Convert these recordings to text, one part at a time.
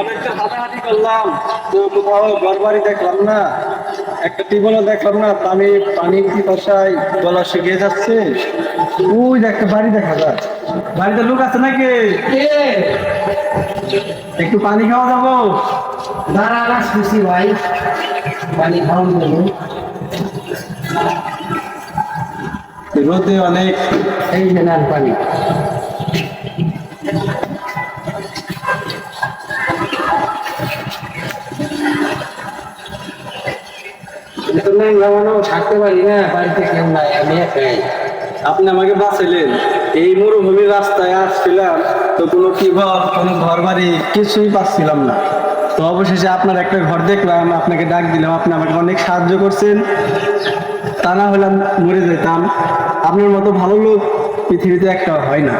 অনেকটা হাঁটাহাঁটি করলাম তো কোথাও দেখলাম না একটা টিউবওয়েলও দেখলাম না পানি গলা শুকিয়ে যাচ্ছে। ওই একটা বাড়ি দেখা যায়। বাড়িতে লোক আছে নাকি? একটু পানি খাওয়া যাব। দাঁড়া ভাই। পানি খাওয়ান দেবো রোদে অনেক এই পানি। নাই লাগানো থাকতে পারি না বাড়িতে কেউ নাই আমি একাই। আপনি আমাকে বাঁচাইলেন। এই মরুভূমির রাস্তায় আসছিলাম তো কোনো টিউবওয়েল কোনো ঘর বাড়ি কিছুই পাচ্ছিলাম না। তো অবশেষে আপনার একটা ঘর দেখলাম আপনাকে ডাক দিলাম আপনি আমাকে অনেক সাহায্য করছেন। তা না হলে আমি মরে যেতাম। আপনার মতো ভালো লোক পৃথিবীতে একটা হয় না।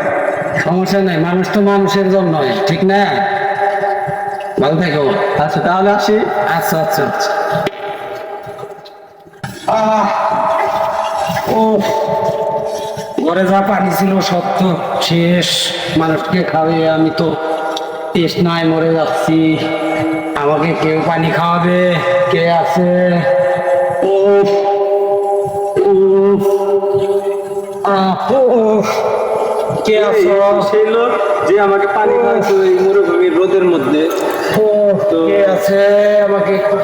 সমস্যা নাই মানুষ তো মানুষের জন্য ঠিক না? ভালো থেকো। আচ্ছা তাহলে আসি। আচ্ছা আচ্ছা আচ্ছা। ও ঘরে যা পানি ছিল সত্য শেষ। মানুষকে খাবে আমি তো তৃষ্ণায় মরে যাচ্ছি। আমাকে কেউ পানি খাওয়াবে? কে আছে? ও কে সেই যে আমাকে পানি খাওয়াইছে এই মরুভূমির রোদের মধ্যে। ও, কে আছে? আমাকে একটু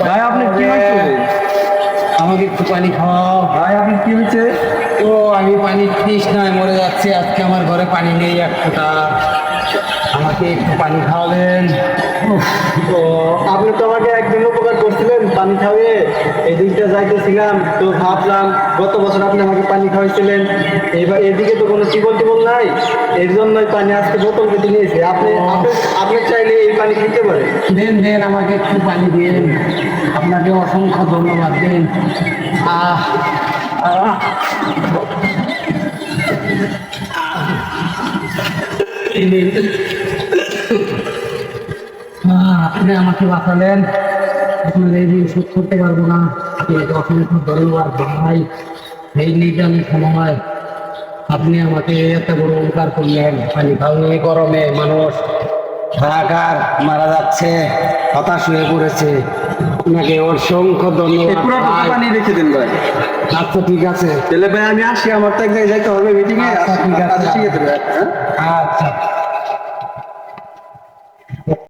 পানি খাওয়াও ভাই আপনি কি হয়েছে? ও আমি পানি তৃষ্ণায় মরে যাচ্ছে। আজকে আমার ঘরে পানি নেই এক ফোঁটা। আমাকে একটু পানি খাওয়াবেন। ও। আপনি তো আমাকে একদিন উপকার করছিলেন পানি খাওয়িয়ে এই দিকটা যাইতেছিলাম তো ভাবলাম গত বছর আপনি আমাকে পানি খাওয়াইছিলেন। এইবার এদিকে তো কোনো টিবল টিবল নাই। এর জন্যই পানি আজকে বোতল কেটে নিয়েছে। আপনি আপনি চাইলে এই পানি খেতে পারেন। দেন দেন আমাকে একটু পানি দিন আপনাকে অসংখ্য ধন্যবাদ। দিন আপনি আমাকে বাঁচালেন। আপনার এই ঋণ শোধ করতে পারব না। অসংখ্য ধন্যবাদ, ভাই। এই নির্যাতন সময় আপনি আমাকে এত বড় উপকার করলেন। পানি খাওয়ানো গরমে মানুষ, হাহাকার মারা যাচ্ছে, হতাশ হয়ে পড়েছে। আপনাকে অসংখ্য ধন্যবাদ। রেখে দিন ভাই। আচ্ছা ঠিক আছে। তাহলে ভাই আমি আসি আমার তো এক জায়গায় যাইতে হবে মিটিং এ আচ্ছা, আচ্ছা ঠিক আছে ভাই হ্যাঁ। আচ্ছা।